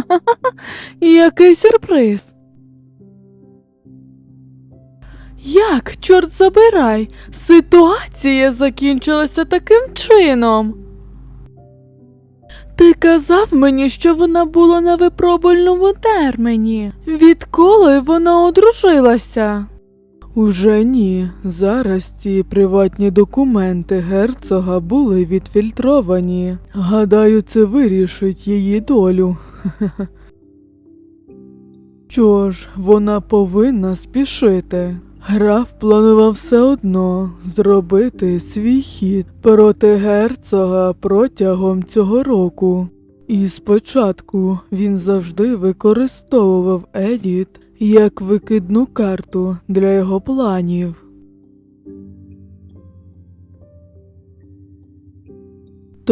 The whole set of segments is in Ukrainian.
Який сюрприз. Як, чорт забирай, ситуація закінчилася таким чином. Ти казав мені, що вона була на випробувальному терміні. Відколи вона одружилася? Уже ні. Зараз ці приватні документи герцога були відфільтровані. Гадаю, це вирішить її долю. Що ж, вона повинна спішити. Граф планував все одно зробити свій хід проти герцога протягом цього року. І спочатку він завжди використовував Едіт як викидну карту для його планів.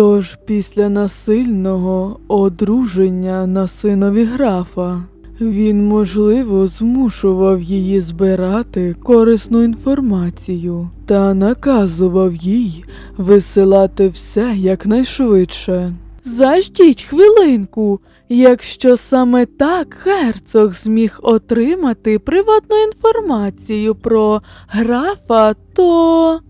Тож після насильного одруження на синові графа він, можливо, змушував її збирати корисну інформацію та наказував їй висилати все якнайшвидше. Заждіть хвилинку, якщо саме так герцог зміг отримати приватну інформацію про графа, то.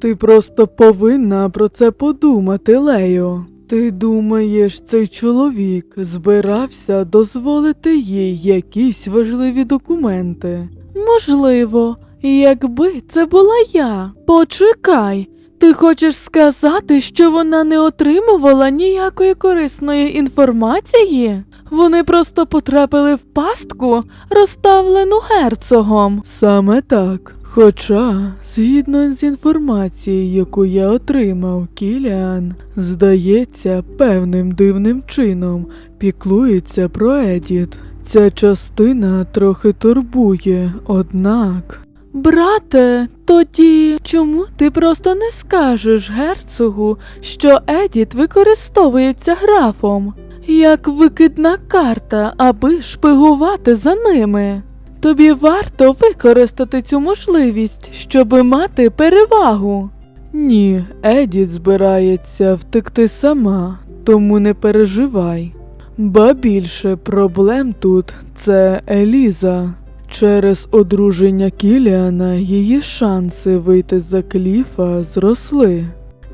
Ти просто повинна про це подумати, Лео. Ти думаєш, цей чоловік збирався дозволити їй якісь важливі документи? Можливо, якби це була я. Почекай. Ти хочеш сказати, що вона не отримувала ніякої корисної інформації? Вони просто потрапили в пастку, розставлену герцогом. Саме так. Хоча, згідно з інформацією, яку я отримав, Кіліан, здається, певним дивним чином піклується про Едіт. Ця частина трохи турбує, однак. Брате, тоді чому ти просто не скажеш герцогу, що Едіт використовується графом як викидна карта, аби шпигувати за ними? Тобі варто використати цю можливість, щоби мати перевагу. Ні, Едіт збирається втекти сама, тому не переживай. Ба більше проблем тут це Еліза. Через одруження Кіліана її шанси вийти за кліфа зросли.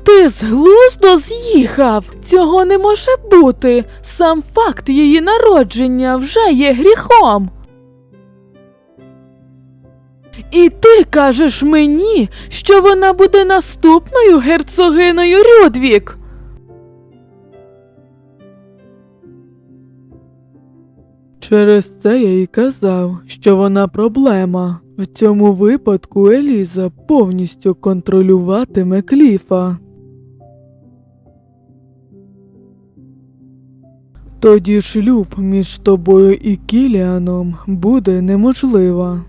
Ти з глузду з'їхав! Цього не може бути. Сам факт її народження вже є гріхом. І ти кажеш мені, що вона буде наступною герцогиною Рюдвік. Через це я й казав, що вона проблема. В цьому випадку Еліза повністю контролюватиме кліфа. Тоді шлюб між тобою і Кіліаном буде неможлива.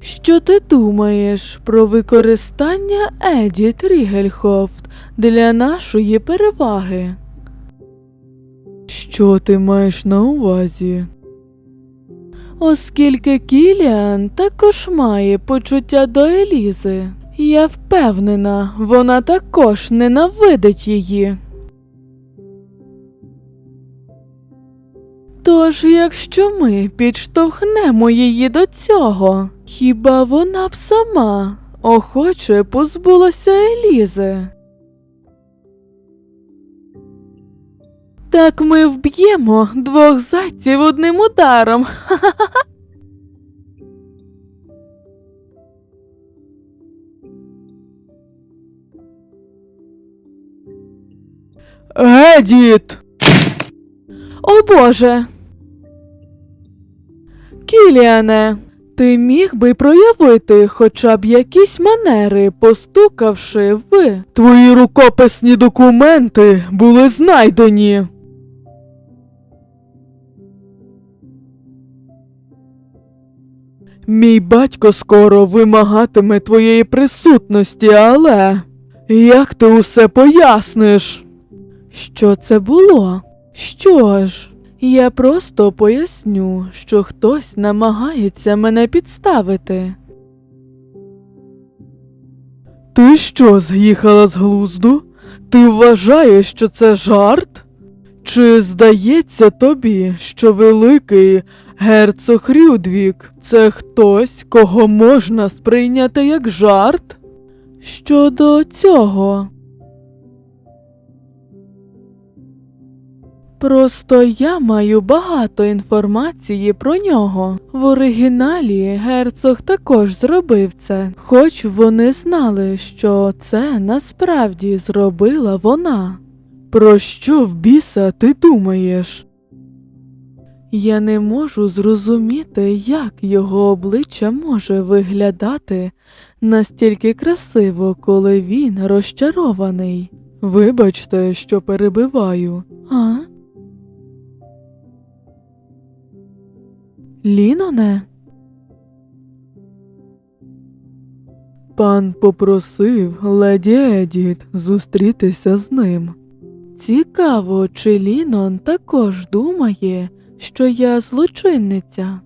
Що ти думаєш про використання Едіт Рігельхофт для нашої переваги? Що ти маєш на увазі? Оскільки Кіліан також має почуття до Елізи, я впевнена, вона також ненавидить її. Тож, якщо ми підштовхнемо її до цього, хіба вона б сама охоче позбулася Елізи? Так ми вб'ємо двох зайців одним ударом. Едіт! О Боже. Кіліане, ти міг би проявити хоча б якісь манери, постукавши в. Твої рукописні документи були знайдені. Мій батько скоро вимагатиме твоєї присутності, але як ти усе поясниш? Що це було? Що ж, я просто поясню, що хтось намагається мене підставити. Ти що, з'їхала з глузду? Ти вважаєш, що це жарт? Чи здається тобі, що великий герцог Рюдвік це хтось, кого можна сприйняти як жарт? Щодо цього. Просто я маю багато інформації про нього. В оригіналі герцог також зробив це, хоч вони знали, що це насправді зробила вона. Про що в біса ти думаєш? Я не можу зрозуміти, як його обличчя може виглядати настільки красиво, коли він розчарований. Вибачте, що перебиваю. А? Ліноне? Пан попросив леді Едіт зустрітися з ним. Цікаво, чи Лінон також думає, що я злочинниця.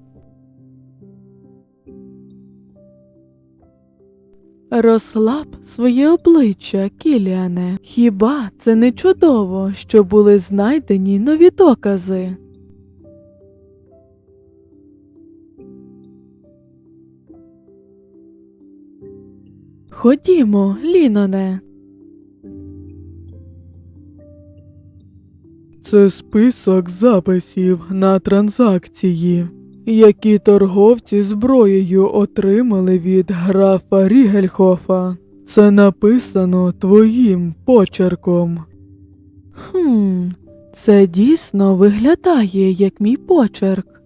Розслаб своє обличчя, Кіліане. Хіба це не чудово, що були знайдені нові докази? Ходімо, Ліноне. Це список записів на транзакції, які торговці зброєю отримали від графа Рігельхофа. Це написано твоїм почерком. Хм, це дійсно виглядає як мій почерк.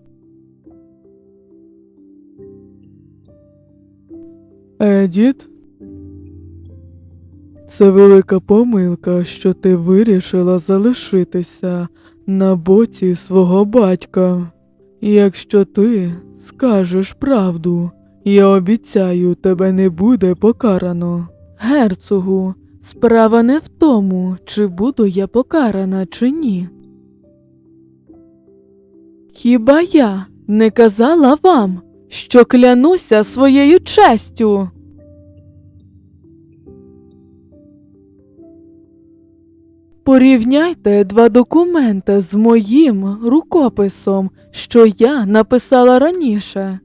Едіт? Це велика помилка, що ти вирішила залишитися на боці свого батька. Якщо ти скажеш правду, я обіцяю, тебе не буде покарано. Герцогу, справа не в тому, чи буду я покарана, чи ні. Хіба я не казала вам, що клянуся своєю честю? Порівняйте два документи з моїм рукописом, що я написала раніше.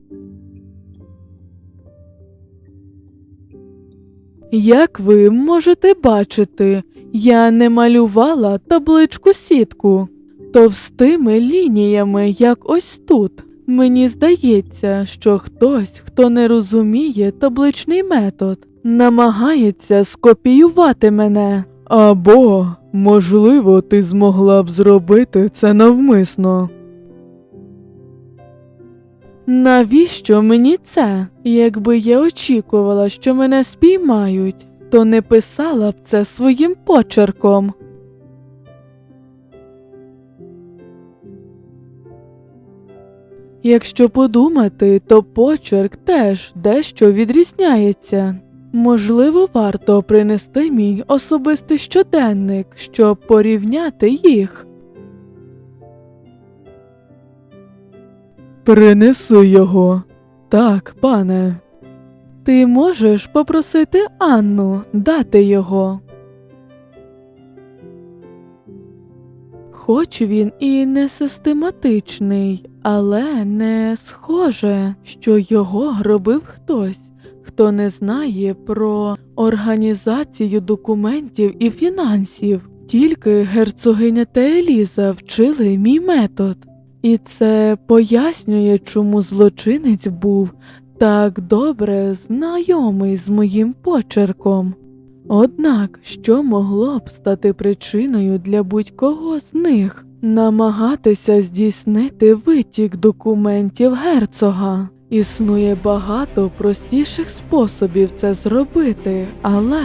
Як ви можете бачити, я не малювала табличку сітку товстими лініями, як ось тут. Мені здається, що хтось, хто не розуміє табличний метод, намагається скопіювати мене. Або, можливо, ти змогла б зробити це навмисно. Навіщо мені це? Якби я очікувала, що мене спіймають, то не писала б це своїм почерком. Якщо подумати, то почерк теж дещо відрізняється. Можливо, варто принести мій особистий щоденник, щоб порівняти їх. Принеси його. Так, пане. Ти можеш попросити Анну дати його. Хоч він і не систематичний, але не схоже, що його робив хтось, хто не знає про організацію документів і фінансів. Тільки герцогиня та Еліза вчили мій метод. І це пояснює, чому злочинець був так добре знайомий з моїм почерком. Однак, що могло б стати причиною для будь-кого з них намагатися здійснити витік документів герцога? Існує багато простіших способів це зробити, але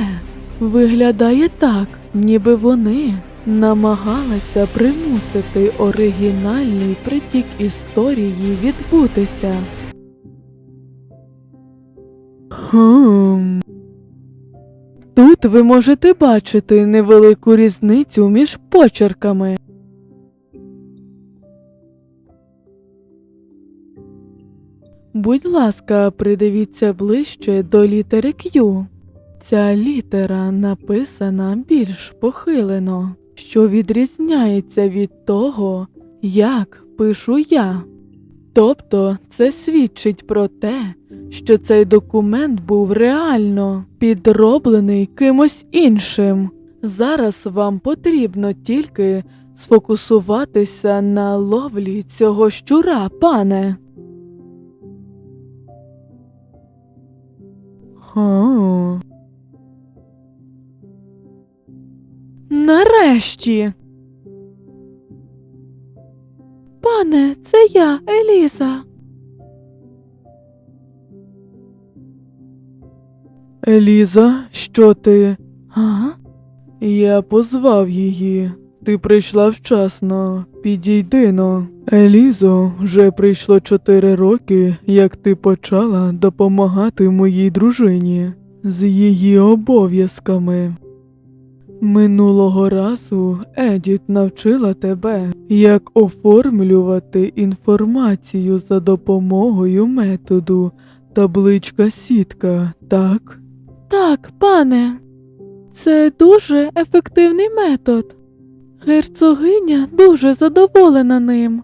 виглядає так, ніби вони намагалися примусити оригінальний притік історії відбутися. Хм. Тут ви можете бачити невелику різницю між почерками. Будь ласка, придивіться ближче до літери Q. Ця літера написана більш похилено, що відрізняється від того, як пишу я. Тобто це свідчить про те, що цей документ був реально підроблений кимось іншим. Зараз вам потрібно тільки сфокусуватися на ловлі цього щура, пане. Нарешті. Пане, це я, Еліза. Еліза, що ти? А? Я позвав її. Ти прийшла вчасно. Підійди но. Елізо, вже прийшло чотири роки, як ти почала допомагати моїй дружині з її обов'язками. Минулого разу Едіт навчила тебе, як оформлювати інформацію за допомогою методу табличка сітка, так? Так, пане. Це дуже ефективний метод. Герцогиня дуже задоволена ним.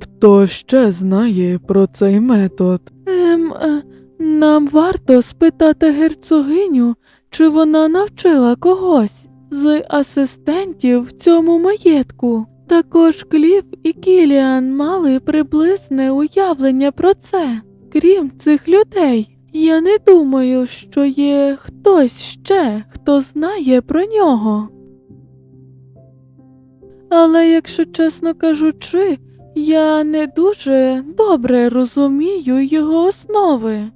Хто ще знає про цей метод? Ем, е, нам варто спитати герцогиню, чи вона навчила когось з асистентів в цьому маєтку. Також Кліф і Кіліан мали приблизне уявлення про це. Крім цих людей, я не думаю, що є хтось ще, хто знає про нього. Але, якщо чесно кажучи, я не дуже добре розумію його основи.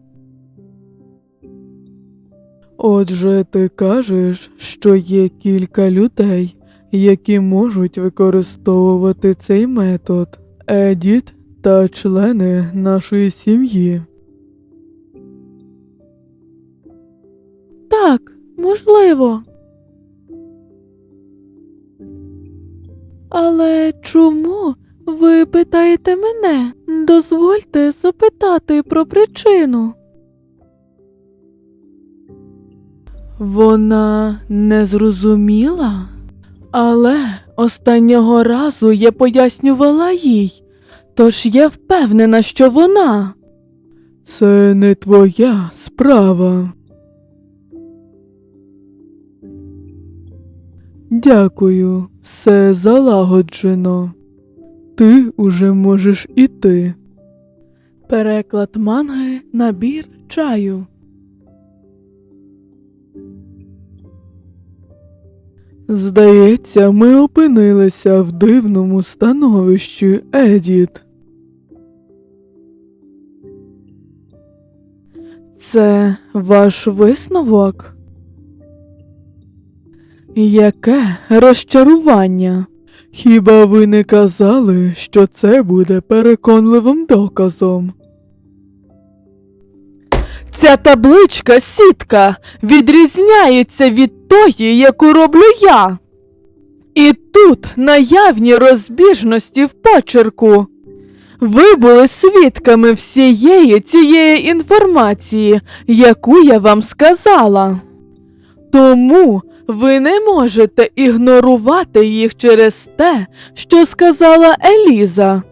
Отже, ти кажеш, що є кілька людей, які можуть використовувати цей метод Едіт та члени нашої сім'ї. Так, можливо. Але чому ви питаєте мене? Дозвольте запитати про причину. Вона не зрозуміла, але останнього разу я пояснювала їй, тож я впевнена, що вона. Це не твоя справа. Дякую, все залагоджено. Ти уже можеш іти. Переклад манги набір чаю. Здається, ми опинилися в дивному становищі, Едіт. Це ваш висновок? Яке розчарування? Хіба ви не казали, що це буде переконливим доказом? Ця табличка сітка відрізняється від тої, яку роблю я. І тут наявні розбіжності в почерку. Ви були свідками всієї цієї інформації, яку я вам сказала. Тому ви не можете ігнорувати їх через те, що сказала Еліза.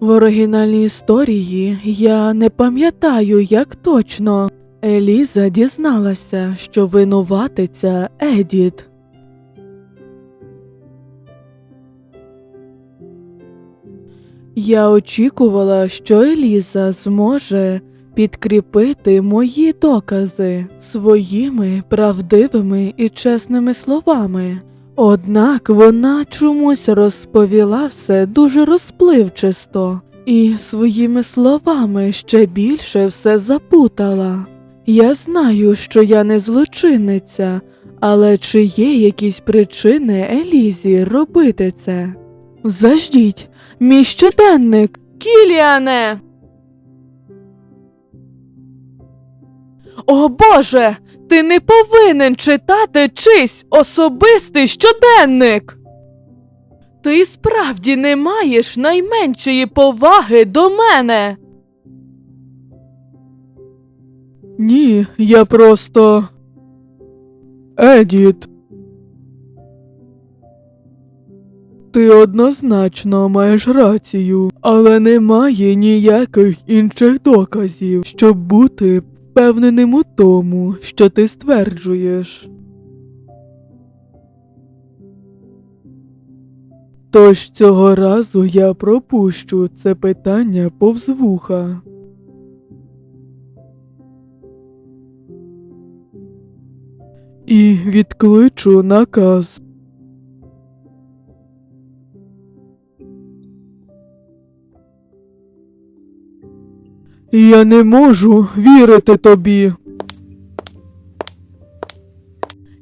В оригінальній історії я не пам'ятаю, як точно. Еліза дізналася, що винуватиця Едіт. Я очікувала, що Еліза зможе підкріпити мої докази своїми правдивими і чесними словами. Однак вона чомусь розповіла все дуже розпливчисто і своїми словами ще більше все запутала. Я знаю, що я не злочинниця, але чи є якісь причини Елізі робити це? Заждіть, мій щоденник, Кіліане! О Боже, ти не повинен читати чийсь особистий щоденник. Ти справді не маєш найменшої поваги до мене. Ні, я просто. Едіт. Ти однозначно маєш рацію, але немає ніяких інших доказів, щоб бути впевненим у тому, що ти стверджуєш. Тож цього разу я пропущу це питання повз вуха. І відкличу наказ. Я не можу вірити тобі.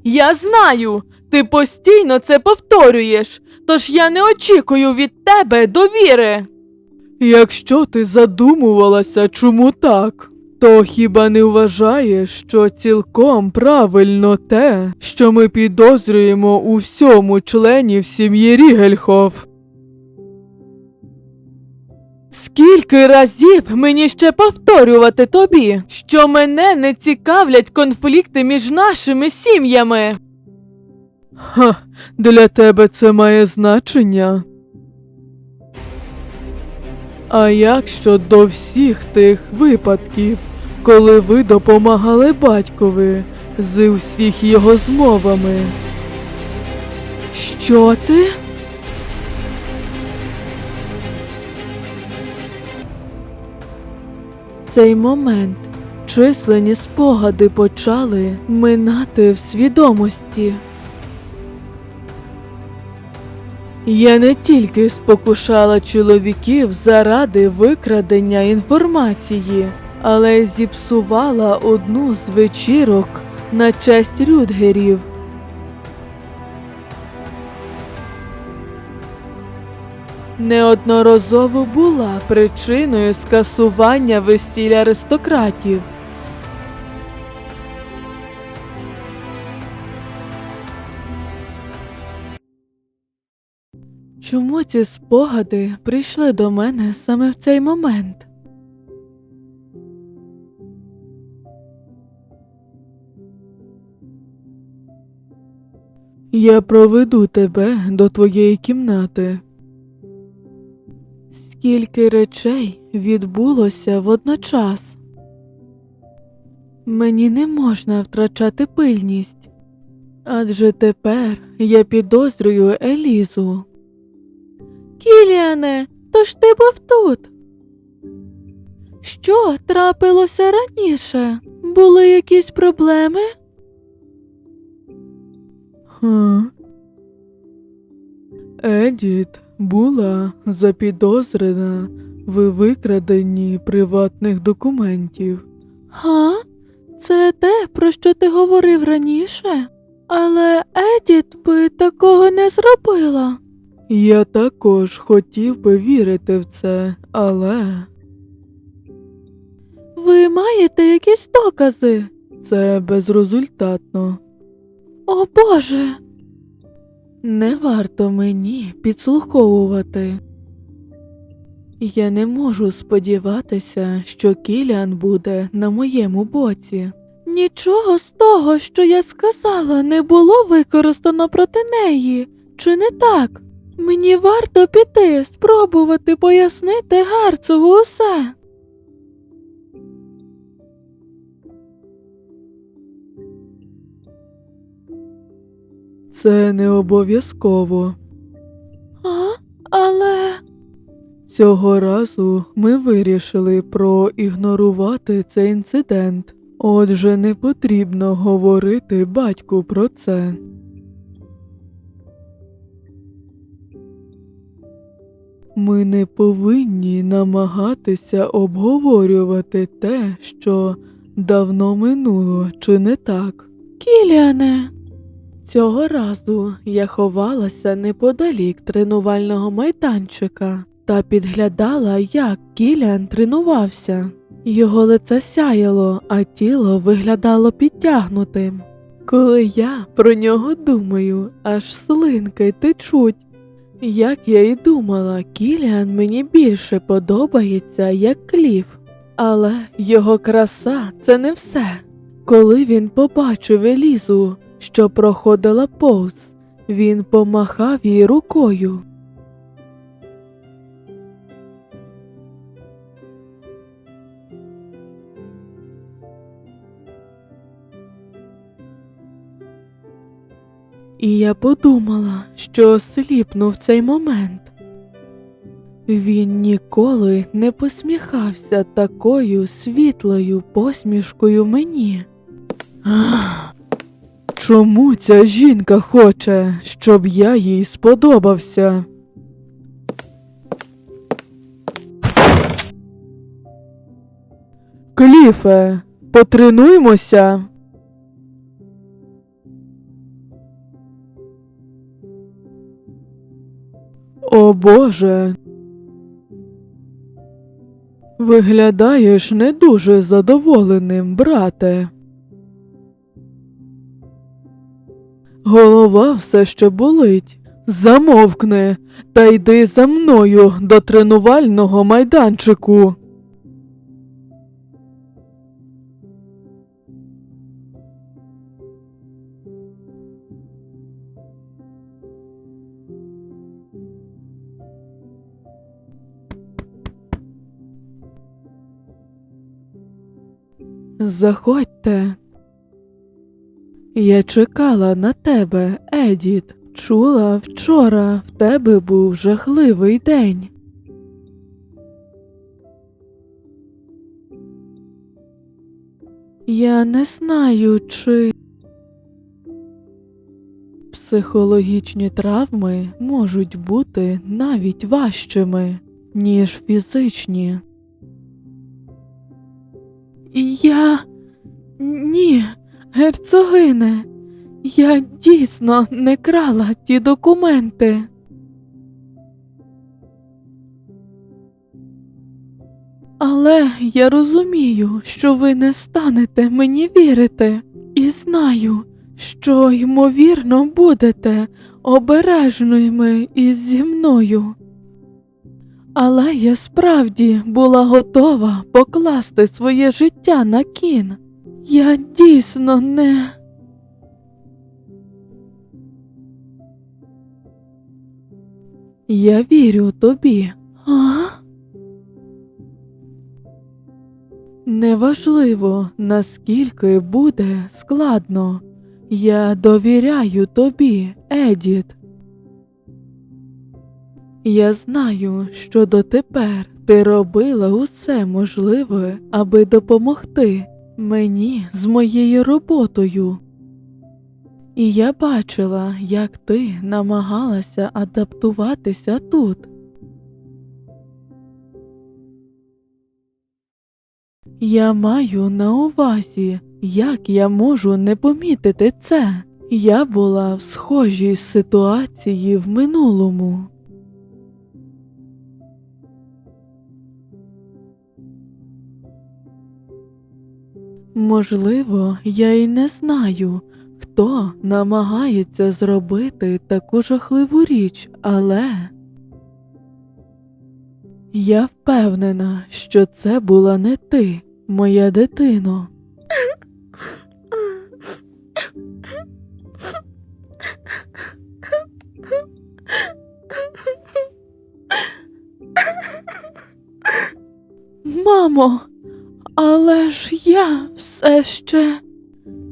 Я знаю, ти постійно це повторюєш, тож я не очікую від тебе довіри. Якщо ти задумувалася, чому так, то хіба не вважаєш, що цілком правильно те, що ми підозрюємо у всьому членів сім'ї Рігельхоф? Скільки разів мені ще повторювати тобі, що мене не цікавлять конфлікти між нашими сім'ями? Ха, для тебе це має значення. А як щодо всіх тих випадків, коли ви допомагали батькові з усіх його змовами? Що ти? Цей момент численні спогади почали минати в свідомості. Я не тільки спокушала чоловіків заради викрадення інформації, але й зіпсувала одну з вечірок на честь Рюдгерів. Неодноразово була причиною скасування весілля аристократів. Чому ці спогади прийшли до мене саме в цей момент? Я проведу тебе до твоєї кімнати. Скільки речей відбулося водночас. Мені не можна втрачати пильність, адже тепер я підозрюю Елізу. Кіліане, то ж ти був тут. Що трапилося раніше? Були якісь проблеми? Ха. Едіт була запідозрена в викраденні приватних документів. Га? Це те, про що ти говорив раніше? Але Едіт би такого не зробила. Я також хотів би вірити в це, але. Ви маєте якісь докази? Це безрезультатно. О Боже. Не варто мені підслуховувати. Я не можу сподіватися, що Кіліан буде на моєму боці. Нічого з того, що я сказала, не було використано проти неї, чи не так? Мені варто піти, спробувати пояснити герцогу усе. Це не обов'язково. А, але цього разу ми вирішили проігнорувати цей інцидент. Отже, не потрібно говорити батьку про це. Ми не повинні намагатися обговорювати те, що давно минуло, чи не так? Кіліане. Цього разу я ховалася неподалік тренувального майданчика та підглядала, як Кіліан тренувався. Його лице сяяло, а тіло виглядало підтягнутим. Коли я про нього думаю, аж слинки течуть. Як я і думала, Кіліан мені більше подобається як кліф. Але його краса це не все. Коли він побачив Елізу, що проходила повз, він помахав їй рукою. І я подумала, що осліпну в цей момент. Він ніколи не посміхався такою світлою посмішкою мені. Ах, Чому ця жінка хоче, щоб я їй сподобався? Кліфе, потренуємося. О Боже. Виглядаєш не дуже задоволеним, брате. Голова все ще болить. Замовкни та йди за мною до тренувального майданчику. Заходьте. Я чекала на тебе, Едіт. Чула, вчора в тебе був жахливий день. Я не знаю, чи психологічні травми можуть бути навіть важчими, ніж фізичні. Я ні, герцогине, я дійсно не крала ті документи. Але я розумію, що ви не станете мені вірити, і знаю, що, ймовірно, будете обережними із зі мною. Але я справді була готова покласти своє життя на кін. Я дійсно не. Я вірю тобі. А? Неважливо, наскільки буде складно. Я довіряю тобі, Едіт. Я знаю, що дотепер ти робила усе можливе, аби допомогти мені з моєю роботою. І я бачила, як ти намагалася адаптуватися тут. Я маю на увазі, як я можу не помітити це. Я була в схожій ситуації в минулому. Можливо, я й не знаю, хто намагається зробити таку жахливу річ, але я впевнена, що це була не ти, моя дитино. Мамо, але ж я все ще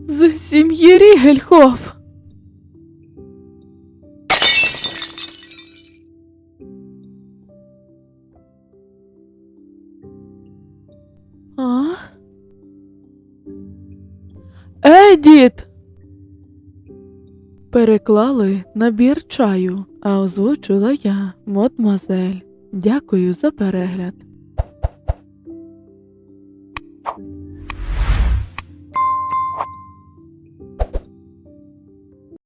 з сім'ї Рігельхоф. А? Едіт! Переклали набір чаю, а озвучила я, мадмазель. Дякую за перегляд.